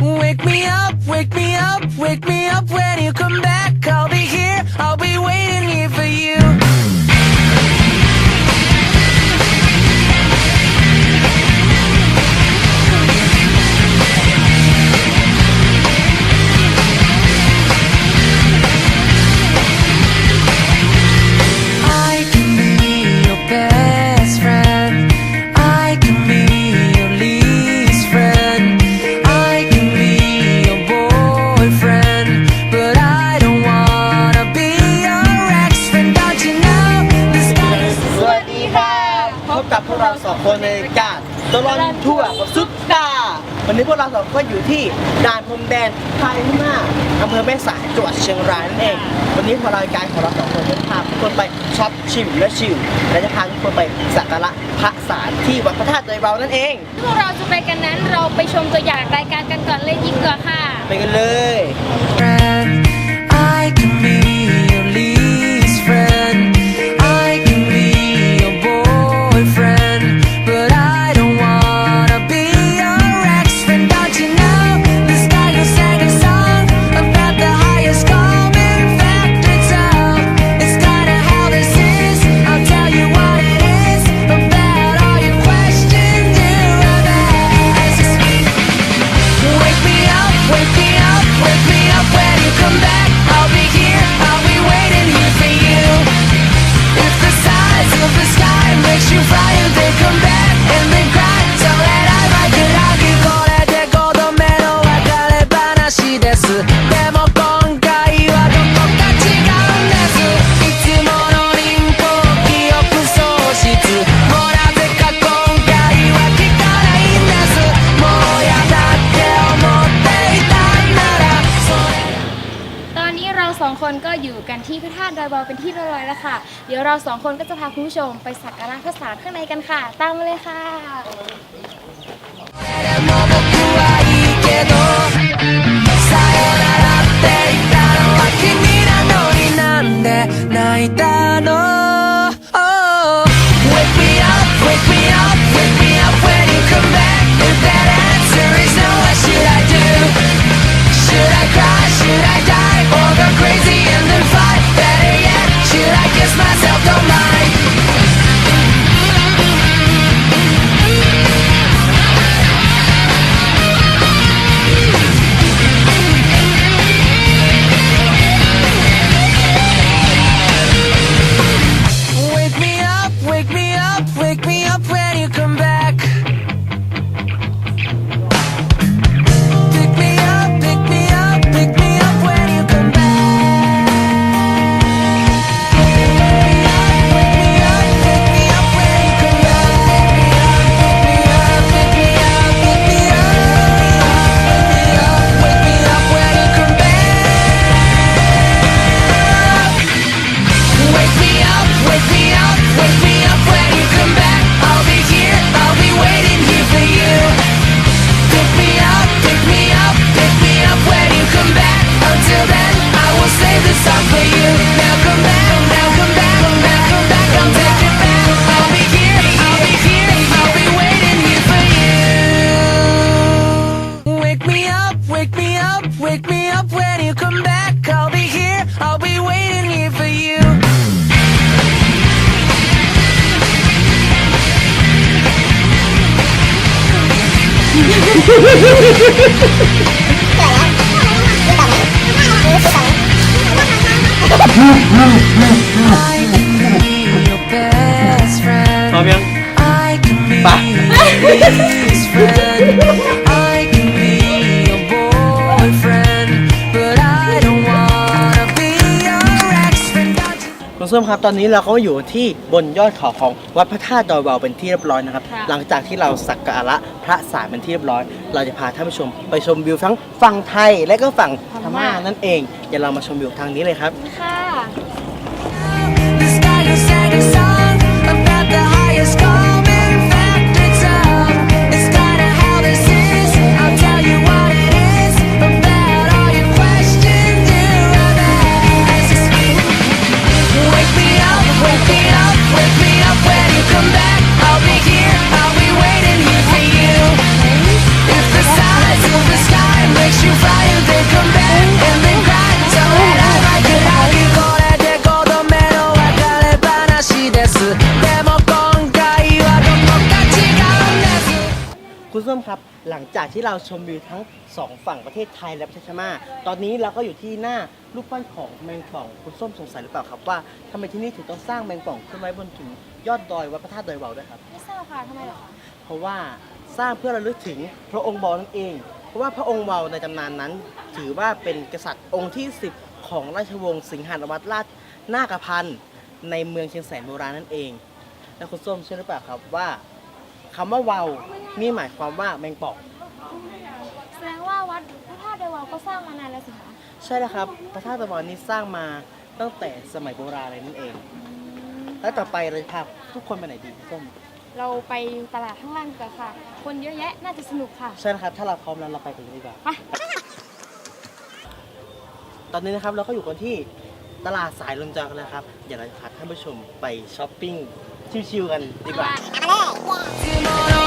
Wake me up, wake me up, wake me up when you come back. I'll be here, I'll be waiting here for you. เราสองคนในรายการตลอนทั่วกับซุปตาวันนี้พวกเราสองคนอยู่ที่ด่านพรมแดนไทยพม่าอำเภอแม่สายจังหวัดเชียงรายนั่นเอง วันนี้พอรายการของเราสองคนจะพาทุกคนไปช็อปชิมและชิลและจะพาทุกคนไปสักการะพระสารที่วัดพระธาตุดอยเบานั่นเองพวกเราจะไปกันนั้นเราไปชมตัวอย่างรายการกันก่อนเลยดีกว่าค่ะ ไปกันเลย friend. I can be ก็อยู่กันที่พระธาตุดอยบอเป็นที่เรียบร้อยแล้วค่ะ เดี๋ยวเราสองคนก็จะพาคุณผู้ชมไปสักการะพระสารข้างในกันค่ะ ตามมาเลยค่ะ myself, don't พร้อ you คุณส้มครับตอนนี้เราก็อยู่ที่บนยอดเขาของวัดพระธาตุดอยเบาเป็นที่เรียบร้อยนะครับ ค่ะ หลังจากที่เราสักการะพระสารเป็นที่เรียบร้อย เราจะพาท่านผู้ชมไปชมวิวทั้งฝั่งไทยและก็ฝั่งพม่านั่นเอง เดี๋ยวเรามาชมวิวทางนี้เลยครับ ค่ะ จากที่เราชมวิวทั้งสองฝั่งประเทศไทยและประเทศพม่าตอนนี้เราก็อยู่ที่หน้ารูปปั้นของแมงป่องคุณส้มสงสัยหรือเปล่าครับว่าทำไมที่นี่ถึงต้องสร้างแมงป่องขึ้นไว้บนถึงยอดดอยวัดพระธาตุดอยวาวด้วยครับ ไม่ทราบค่ะทำไมเหรอคะเพราะว่าสร้างเพื่อระลึกถึงพระองค์บอนั่นเอง เพราะว่าพระองค์วาวในตำนานนั้น ถือว่าเป็นกษัตริย์องค์ที่ 10 ของราชวงศ์สิงหานวัตรราชนาคพันธ์ในเมืองเชียงแสนโบราณนั่นเอง แล้วคุณส้มเชื่อหรือเปล่าครับว่าคำว่าวาวนี่หมายความว่าแมงป่อง แสดงว่าวัดพ ระธาตุดอยวาวก็สร้างมานานแล้วสิคะใช่แล้วครับพระธาตุตะวันนี้สร้างมาตั้งแต่สมัยโบราณเลยนั่นเอง แล้วต่อไปเราจะพาทุกคนไปไหนดีพี่ส้มเราไปตลาดข้างล่างดีกว่าค่ะ คนเยอะแยะน่าจะสนุกค่ะ ใช่แล้วครับ ถ้าเราพร้อมแล้วเราไปกันเลยดีกว่า ไป ตอนนี้นะครับเราก็อยู่กันที่ตลาดสายลมจอกันแล้วครับเดี๋ยวเราจะพาท่านผู้ชมไปช้อปปิ้งชิวๆกันดีกว่าモ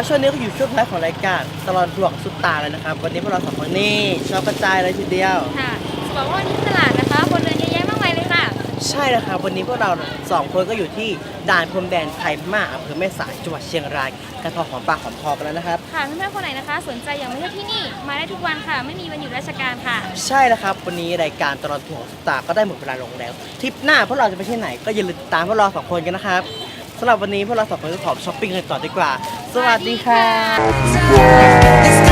ครับช่วงนี้ก็อยู่ช่วงท้ายของรายการตลอดทัวร์ของซุปตาเลยนะครับ วันนี้พวกเราสองคนนี่ชอบกระจายเลยทีเดียว ค่ะจะบอกว่าวันนี้ที่ตลาดนะคะคนเดินเยอะแยะมากมายเลยค่ะ ใช่แล้วครับวันนี้พวกเราสองคนก็อยู่ที่ด่านพรมแดนไทยพม่าอำเภอแม่สายจังหวัดเชียงรายกันพอหอมปากหอมคอกันแล้วนะครับ ค่ะเพื่อนๆคนไหนนะคะ สนใจอยากมาเที่ยวที่นี่มาได้ทุกวันค่ะ ไม่มีวันหยุดราชการค่ะ ใช่แล้วครับวันนี้รายการตลอดทัวร์ของซุปตาก็ได้หมดเวลาลงแล้วทริปหน้าพวกเราจะไปที่ไหนก็อย่าลืมติดตามพวกเราสองคนกันนะครับ สำหรับวันนี้พวกเราสองคนก็ขอช้อปปิ้งกันต่อดีกว่า สวัสดีค่ะ